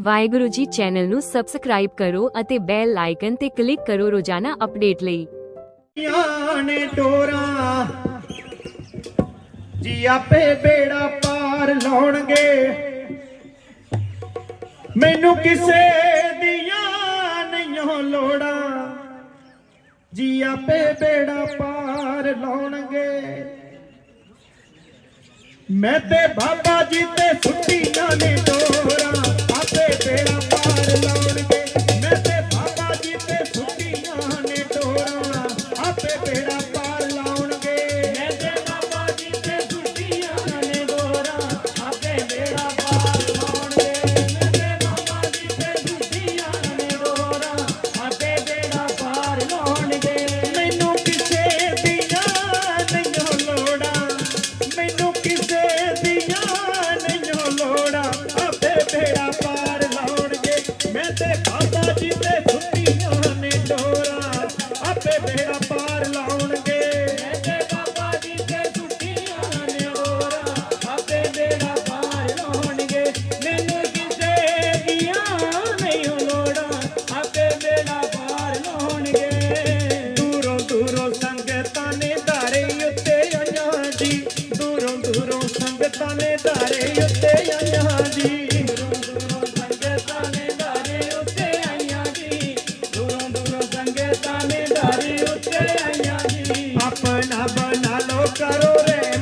Waheguru ji channel ਨੂੰ subscribe ਕਰੋ ਅਤੇ ਬੈਲ ਆਈਕਨ ਤੇ ਕਲਿੱਕ ਕਰੋ ਰੋਜ਼ਾਨਾ ਅਪਡੇਟ ਲਈ। ਨੇ ਡੋਰਾਂ ਜੀ ਆਪੇ ਬੇੜਾ ਪਾਰ ਲਾਉਣਗੇ। ਮੈਨੂੰ ਕਿਸੇ ਦੀਆਂ ਨਹੀਂ ਲੋੜਾਂ। ਜੀ ਆਪੇ ਬੇੜਾ ਪਾਰ ਲਾਉਣਗੇ। ਮੈਂ ਤੇ ਬਾਬਾ ਜੀ ਤੇ ਸੁੱਟੀਆਂ ਨੇ ਡੋਰਾਂ ਆਪੇ ਬੇੜਾ ਪਾਰ ਲਾਉਣਗੇ ਪਾਰ ਲਾਉਣਗੇ।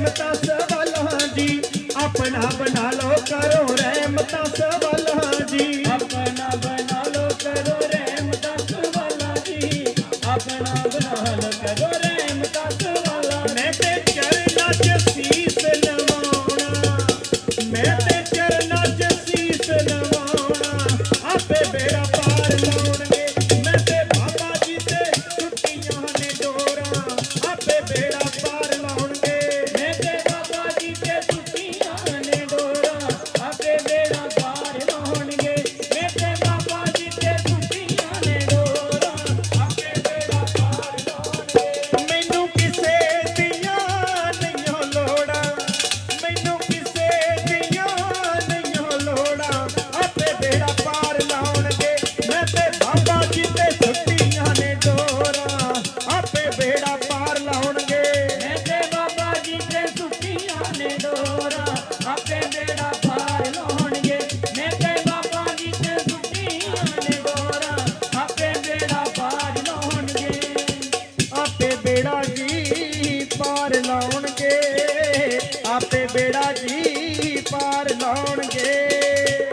ਰਹਿਮਤਾਂ ਸਵਾਲਾਂ ਜੀ। ਆਪਣਾ ਬਣਾ ਲਓ, ਕਰੋ ਰਹਿਮਤਾਂ ਸਵਾਲਾਂ ਜੀ। ਆਪਣਾ ਬਣਾ ਲਓ, ਕਰੋ ਰਹਿਮਤਾਂ ਸਵਾਲਾਂ ਜੀ। ਆਪਣਾ ਬਣਾ ਲੋ ਕਰੋ ਰਹਿਮਤਾਂ ਸਵਾਲਾਂ। ਮੈਂ ਤੇ ਚਰਨਾ 'ਚ ਸੀਸ ਨਵਾਉਣਾ ਮੈਂ ਤੇ ਚਰਨਾ 'ਚ ਸੀਸ ਨਵਾਉਣਾ ਆਪੇ ਬੇੜਾ ਬੇੜਾ ਜੀ ਪਾਰ ਲਾਉਣਗੇ।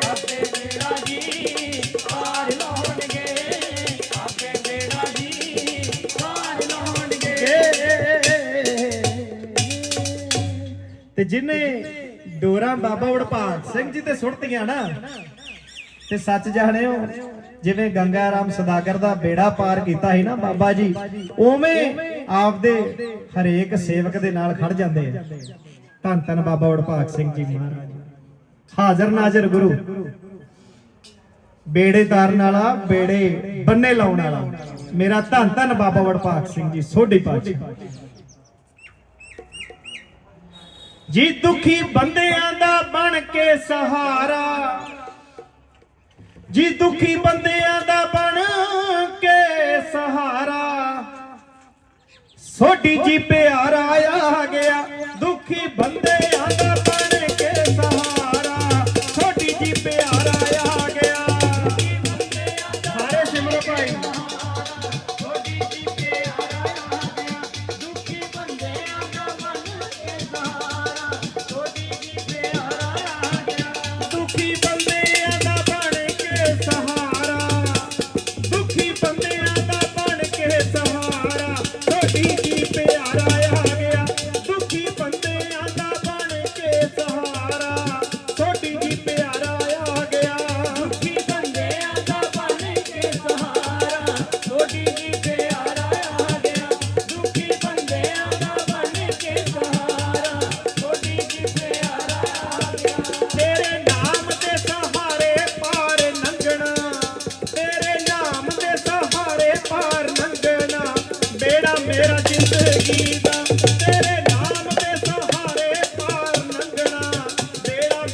ਆਪੇ ਬੇੜਾ ਜੀ ਪਾਰ ਲਾਉਣਗੇ। ਆਪੇ ਬੇੜਾ ਜੀ ਪਾਰ ਲਾਉਣਗੇ। ਤੇ ਜਿਨੇ ਡੋਰਾ ਬਾਬਾ ਵੜਭਾਗ ਸਿੰਘ ਜੀ ਤੇ ਸੁੱਟਤੀਆਂ ਨਾ, ਤੇ ਸੱਚ ਜਾਣਿਓ, ਜਿਵੇਂ ਗੰਗਾ ਰਾਮ ਸਦਾਗਰ ਦਾ ਬੇੜਾ ਪਾਰ ਕੀਤਾ ਸੀ ਨਾ ਬਾਬਾ ਜੀ, ਉਵੇਂ ਆਪਦੇ ਹਰੇਕ ਸੇਵਕ ਦੇ ਨਾਲ ਖੜ ਜਾਂਦੇ ਆ। ਧੰਨ ਧੰਨ ਬਾਬਾ ਵੜਭਾਗ ਸਿੰਘ ਜੀ ਮਹਾਰਾਜ। ਹਾਜ਼ਰ ਨਾਜ਼ਰ ਗੁਰੂ। ਬੇੜੇਦਾਰ ਤਾਰਨ ਬੇੜੇ ਬੰਨੇ ਲਾਉਣ ਵਾਲਾ। ਮੇਰਾ ਧੰਨ ਧੰਨ ਬਾਬਾ ਵੜਭਾਗ ਸਿੰਘ ਜੀ, ਸੋਢੀ ਪਾਤਸ਼ਾਹ। ਜੀ ਦੁਖੀ ਬੰਦਿਆਂ ਦਾ ਬਣ ਕੇ ਸਹਾਰਾ। ਜੀ ਦੁਖੀ ਬੰਦਿਆਂ ਦਾ ਬਣ ਕੇ ਸਹਾਰਾ। ਸੋਢੀ ਜੀ ਪਿਆਰਾ ਆ ਗਿਆ।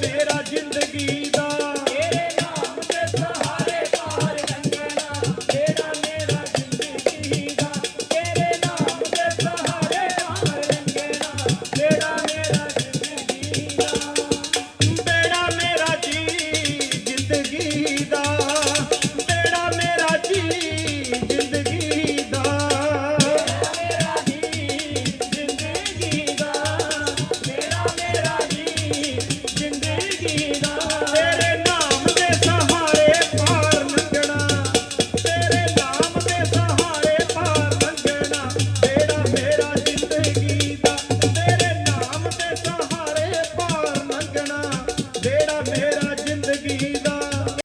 ਮੇਰਾ